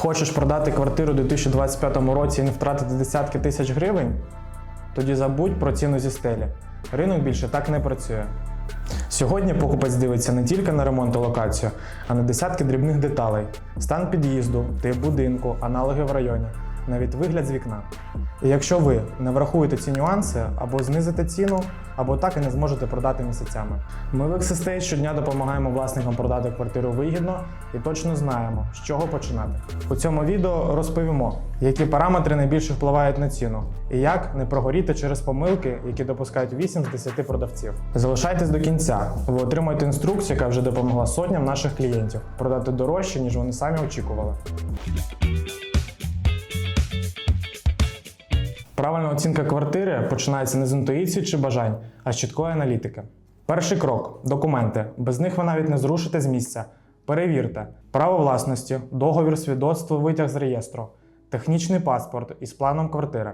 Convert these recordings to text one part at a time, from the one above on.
Хочеш продати квартиру у 2025 році і не втратити десятки тисяч гривень? Тоді забудь про ціну зі стелі. Ринок більше так не працює. Сьогодні покупець дивиться не тільки на ремонт і локацію, а на десятки дрібних деталей: стан під'їзду, тип будинку, аналоги в районі, навіть вигляд з вікна. І якщо ви не врахуєте ці нюанси, або знизите ціну, або так і не зможете продати місяцями. Ми в Exestate щодня допомагаємо власникам продати квартиру вигідно і точно знаємо, з чого починати. У цьому відео розповімо, які параметри найбільше впливають на ціну, і як не прогоріти через помилки, які допускають 8 з 10 продавців. Залишайтесь до кінця. Ви отримаєте інструкцію, яка вже допомогла сотням наших клієнтів продати дорожче, ніж вони самі очікували. Правильна оцінка квартири починається не з інтуїції чи бажань, а з чіткої аналітики. Перший крок документи. Без них ви навіть не зрушите з місця. Перевірте право власності, договір, свідоцтво, витяг з реєстру, технічний паспорт із планом квартири,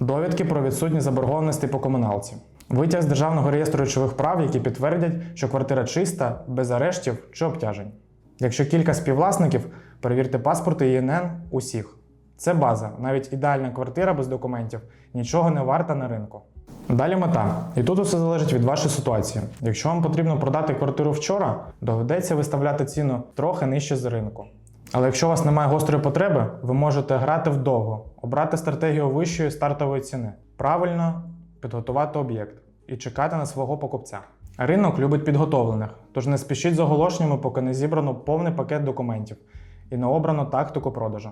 довідки про відсутність заборгованості по комуналці, витяг з державного реєстру речових прав, які підтвердять, що квартира чиста, без арештів чи обтяжень. Якщо кілька співвласників, перевірте паспорти ІНН усіх. Це база, навіть ідеальна квартира без документів нічого не варта на ринку. Далі мета. І тут усе залежить від вашої ситуації. Якщо вам потрібно продати квартиру вчора, доведеться виставляти ціну трохи нижче з ринку. Але якщо у вас немає гострої потреби, ви можете грати вдовго, обрати стратегію вищої стартової ціни, правильно підготувати об'єкт і чекати на свого покупця. Ринок любить підготовлених, тож не спішіть з оголошеннями, поки не зібрано повний пакет документів і не обрано тактику продажу.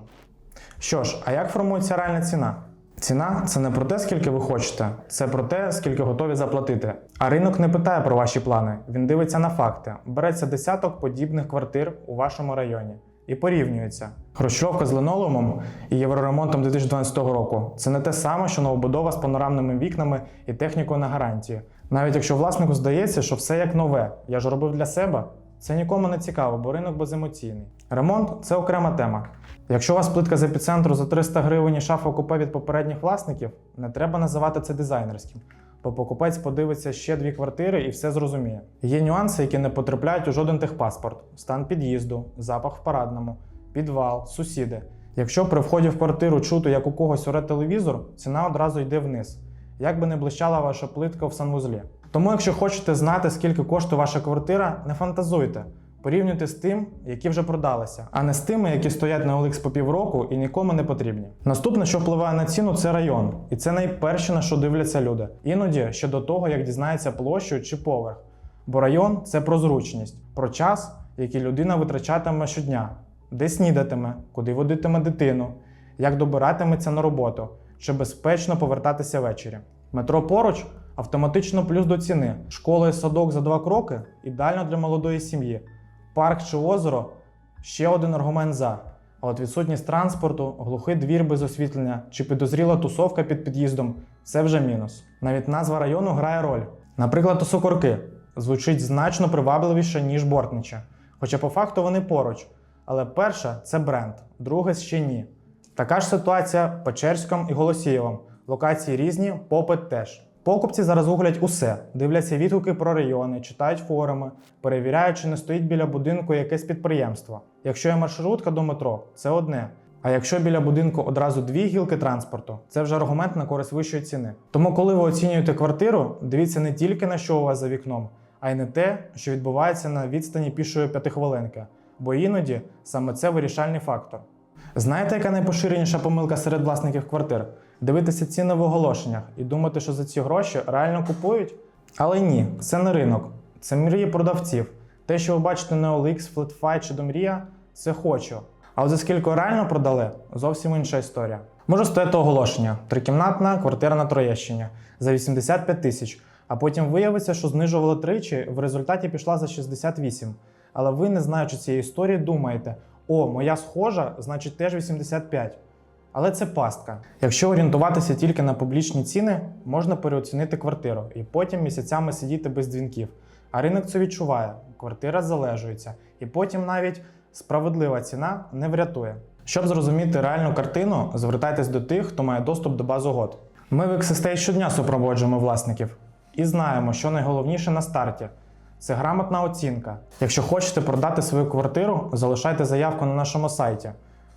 Що ж, а як формується реальна ціна? Ціна це не про те, скільки ви хочете, це про те, скільки готові заплатити. А ринок не питає про ваші плани, він дивиться на факти. Береться десяток подібних квартир у вашому районі і порівнюється. Хрущовка з линолеумом і євроремонтом 2012 року це не те саме, що новобудова з панорамними вікнами і технікою на гарантії. Навіть якщо власнику здається, що все як нове, я ж робив для себе. Це нікому не цікаво, бо ринок беземоційний. Ремонт це окрема тема. Якщо у вас плитка з епіцентру за 300 гривень і шафа купе від попередніх власників, не треба називати це дизайнерським, бо покупець подивиться ще дві квартири і все зрозуміє. Є нюанси, які не потрапляють у жоден техпаспорт: стан під'їзду, запах в парадному, підвал, сусіди. Якщо при вході в квартиру чути, як у когось оре телевізор, ціна одразу йде вниз, як би не блищала ваша плитка в санвузлі. Тому, якщо хочете знати, скільки коштує ваша квартира, не фантазуйте. Порівнюйте з тим, які вже продалися, а не з тими, які стоять на OLX по півроку і нікому не потрібні. Наступне, що впливає на ціну, це район. І це найперше, на що дивляться люди. Іноді ще до того, як дізнається площу чи поверх. Бо район це про зручність, про час, який людина витрачатиме щодня, де снідатиме, куди водитиме дитину, як добиратиметься на роботу, чи безпечно повертатися ввечері. Метро поруч автоматично плюс до ціни. Школа і садок за два кроки ідеально для молодої сім'ї. Парк чи озеро ще один аргумент за. А от відсутність транспорту, глухий двір без освітлення чи підозріла тусовка під під'їздом це вже мінус. Навіть назва району грає роль. Наприклад, Осокорки звучить значно привабливіше, ніж Бортнича. Хоча по факту вони поруч. Але перше це бренд, друге ще ні. Така ж ситуація Печерськом і Голосієвом. Локації різні, попит теж. Покупці зараз гуглять усе, дивляться відгуки про райони, читають форуми, перевіряють, чи не стоїть біля будинку якесь підприємство. Якщо є маршрутка до метро, це одне. А якщо біля будинку одразу дві гілки транспорту, це вже аргумент на користь вищої ціни. Тому, коли ви оцінюєте квартиру, дивіться не тільки на що у вас за вікном, а й на те, що відбувається на відстані пішої п'ятихвилинки. Бо іноді саме це вирішальний фактор. Знаєте, яка найпоширеніша помилка серед власників квартир? Дивитися ціни в оголошеннях і думати, що за ці гроші реально купують? Але ні, це не ринок, це мрії продавців. Те, що ви бачите на OLX, FlatFi чи Домрія, це хочу. А от за скільки реально продали, зовсім інша історія. Може стояти оголошення: трикімнатна квартира на Троєщині за 85 тисяч, а потім виявиться, що знижували тричі, в результаті пішла за 68. Але ви, не знаючи цієї історії, думаєте: о, моя схожа, значить теж 85. Але це пастка. Якщо орієнтуватися тільки на публічні ціни, можна переоцінити квартиру і потім місяцями сидіти без дзвінків. А ринок це відчуває, квартира залежується, і потім навіть справедлива ціна не врятує. Щоб зрозуміти реальну картину, звертайтесь до тих, хто має доступ до баз угод. Ми в Exestate щодня супроводжуємо власників і знаємо, що найголовніше на старті. Це грамотна оцінка. Якщо хочете продати свою квартиру, залишайте заявку на нашому сайті.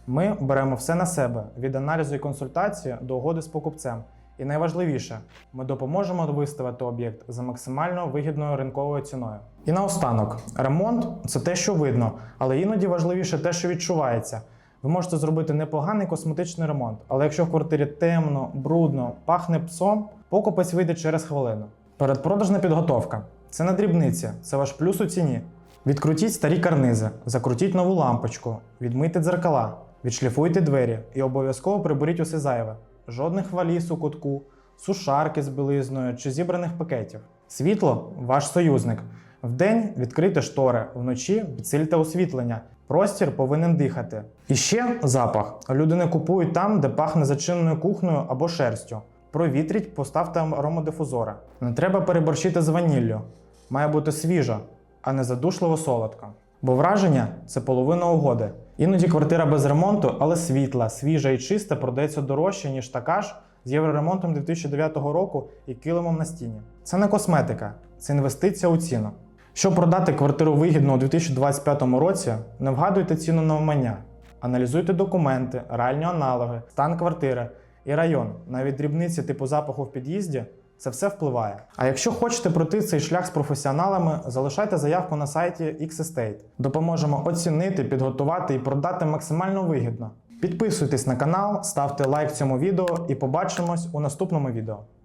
Ми беремо все на себе від аналізу і консультації до угоди з покупцем. І найважливіше, ми допоможемо виставити об'єкт за максимально вигідною ринковою ціною. І наостанок, ремонт це те, що видно, але іноді важливіше те, що відчувається. Ви можете зробити непоганий косметичний ремонт, але якщо в квартирі темно, брудно, пахне псом, покупець вийде через хвилину. Передпродажна підготовка це не дрібниці, це ваш плюс у ціні. Відкрутіть старі карнизи, закрутіть нову лампочку, відмийте дзеркала, відшліфуйте двері і обов'язково приберіть усе зайве. Жодних валіз у кутку, сушарки з білизною чи зібраних пакетів. Світло ваш союзник. Вдень відкрийте штори, вночі підсильте освітлення. Простір повинен дихати. І ще запах. Люди не купують там, де пахне зачиненою кухнею або шерстю. Провітріть, поставте аромадифузори. Не треба переборщити з ваніллю. Має бути свіжо, а не задушливо солодко. Бо враження це половина угоди. Іноді квартира без ремонту, але світла, свіжа і чиста продається дорожче, ніж така ж з євроремонтом 2009 року і килимом на стіні. Це не косметика, це інвестиція у ціну. Щоб продати квартиру вигідно у 2025 році, не вгадуйте ціну на вмання. Аналізуйте документи, реальні аналоги, стан квартири і район, навіть дрібниці типу запаху в під'їзді. Це все впливає. А якщо хочете пройти цей шлях з професіоналами, залишайте заявку на сайті X-Estate. Допоможемо оцінити, підготувати і продати максимально вигідно. Підписуйтесь на канал, ставте лайк цьому відео і побачимось у наступному відео.